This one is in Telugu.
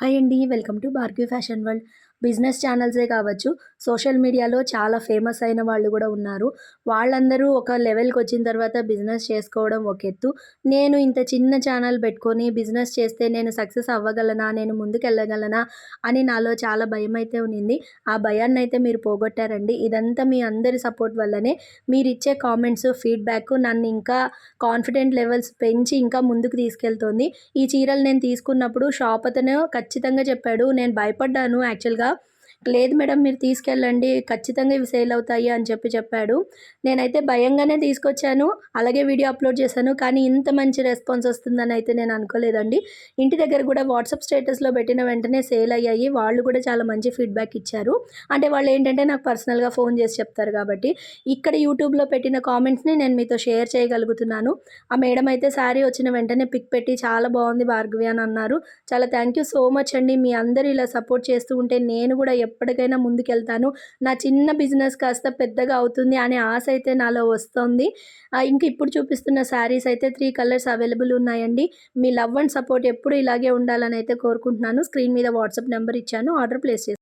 హాయ్ అండి welcome to Bhargavi fashion world business ఛానల్సే కావచ్చు సోషల్ మీడియాలో చాలా ఫేమస్ అయిన వాళ్ళు కూడా ఉన్నారు. వాళ్ళందరూ ఒక లెవెల్కి వచ్చిన తర్వాత బిజినెస్ చేసుకోవడం ఒక ఎత్తు. నేను ఇంత చిన్న ఛానల్ పెట్టుకొని బిజినెస్ చేస్తే నేను సక్సెస్ అవ్వగలనా నేను ముందుకెళ్ళగలనా అని నాలో చాలా భయం అయితే ఉన్నింది. ఆ భయాన్ని అయితే మీరు పోగొట్టారండి. ఇదంతా మీ అందరి సపోర్ట్ వల్లనే మీరు ఇచ్చే కామెంట్స్ ఫీడ్బ్యాక్ నన్ను ఇంకా కాన్ఫిడెంట్ లెవెల్స్ పెంచి ఇంకా ముందుకు తీసుకెళ్తుంది. ఈ చీరలు నేను తీసుకున్నప్పుడు షాప్ అతను ఖచ్చితంగా చెప్పాడు నేను భయపడ్డాను. యాక్చువల్గా లేదు మేడం మీరు తీసుకెళ్ళండి ఖచ్చితంగా ఇవి సేల్ అవుతాయి అని చెప్పి చెప్పాడు. నేనైతే భయంగానే తీసుకొచ్చాను అలాగే వీడియో అప్లోడ్ చేశాను కానీ ఇంత మంచి రెస్పాన్స్ వస్తుందని అయితే నేను అనుకోలేదండి. ఇంటి దగ్గర కూడా వాట్సాప్ స్టేటస్లో పెట్టిన వెంటనే సేల్ అయ్యాయి వాళ్ళు కూడా చాలా మంచి ఫీడ్బ్యాక్ ఇచ్చారు. అంటే వాళ్ళు ఏంటంటే నాకు పర్సనల్గా ఫోన్ చేసి చెప్తారు కాబట్టి. ఇక్కడ యూట్యూబ్లో పెట్టిన కామెంట్స్ని నేను మీతో షేర్ చేయగలుగుతున్నాను. ఆ మేడం అయితే శారీ వచ్చిన వెంటనే పిక్ పెట్టి చాలా బాగుంది భార్గవి అని అన్నారు. చాలా థ్యాంక్ యూ సో మచ్ అండి మీ అందరూ ఇలా సపోర్ట్ చేస్తూ ఉంటే నేను కూడా ఎప్పటికైనా ముందుకెళ్తాను. నా చిన్న బిజినెస్ కాస్త పెద్దగా అవుతుంది అనే ఆశ అయితే నాలో వస్తుంది. ఇంక ఇప్పుడు చూపిస్తున్న శారీస్ అయితే త్రీ కలర్స్ అవైలబుల్ ఉన్నాయండి. మీ లవ్ అండ్ సపోర్ట్ ఎప్పుడు ఇలాగే ఉండాలని అయితే కోరుకుంటున్నాను. స్క్రీన్ మీద వాట్సాప్ నెంబర్ ఇచ్చాను. ఆర్డర్ ప్లేస్ చేస్తాను